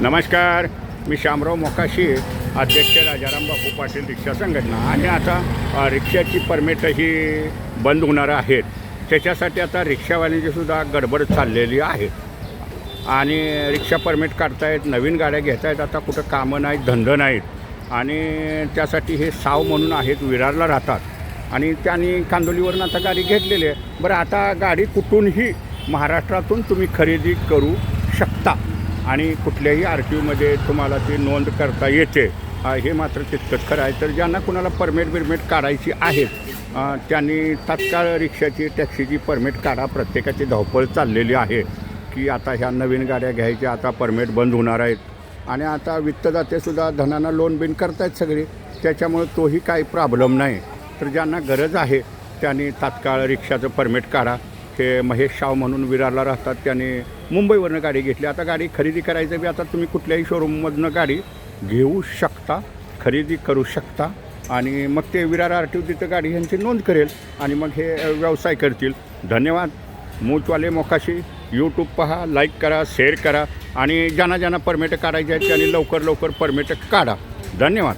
नमस्कार मी शामराव मोकाशी अध्यक्ष राजाराम बापू पाटील रिक्षा संघटना. आणि आता रिक्षाची परमिटही बंद होणार आहेत. त्याच्यासाठी आता रिक्षावाल्यांची सुद्धा गडबड चाललेली आहे. आणि रिक्षा परमिट काढतायत नवीन गाड्या घेत आहेत आता कुठं कामं नाहीत धंद नाहीत. आणि त्यासाठी हे साव म्हणून आहेत विरारला राहतात. आणि त्यांनी कांदोलीवरून आता गाडी घेतलेली आहे. बरं आता गाडी कुठूनही महाराष्ट्रातून तुम्ही खरेदी करू शकता. आणि कुठल्याही आर टी ओमध्ये तुम्हाला ती नोंद करता येते. हे मात्र तितकंच खरं आहे. तर ज्यांना कुणाला परमिट बिरमिट काढायची आहेत त्यांनी तात्काळ रिक्षाची टॅक्सीची परमिट काढा. प्रत्येकाची धावपळ चाललेली आहे की आता ह्या नवीन गाड्या घ्यायच्या आता परमिट बंद होणार आहेत. आणि आता वित्तदातेसुद्धा धनानं लोन बिन करतायत सगळे. त्याच्यामुळे तोही काही प्रॉब्लेम नाही. तर ज्यांना गरज आहे त्यांनी तात्काळ रिक्षाचं परमिट काढा. ते महेश शाव म्हणून विरारला राहतात त्याने मुंबईवरनं गाडी घेतली. आता गाडी खरेदी करायचं बी आता तुम्ही कुठल्याही शोरूममधनं गाडी घेऊ शकता खरेदी करू शकता. आणि मग ते विरार आर टी ओ तिथं गाडी ह्यांची नोंद करेल आणि मग हे व्यवसाय करतील. धन्यवाद. मूचवाले मोकाशी. यूट्यूब पहा लाईक करा शेअर करा आणि ज्यांना ज्यांना परमिट काढायचे आहेत त्यांनी लवकर लवकर परमिट काढा. धन्यवाद.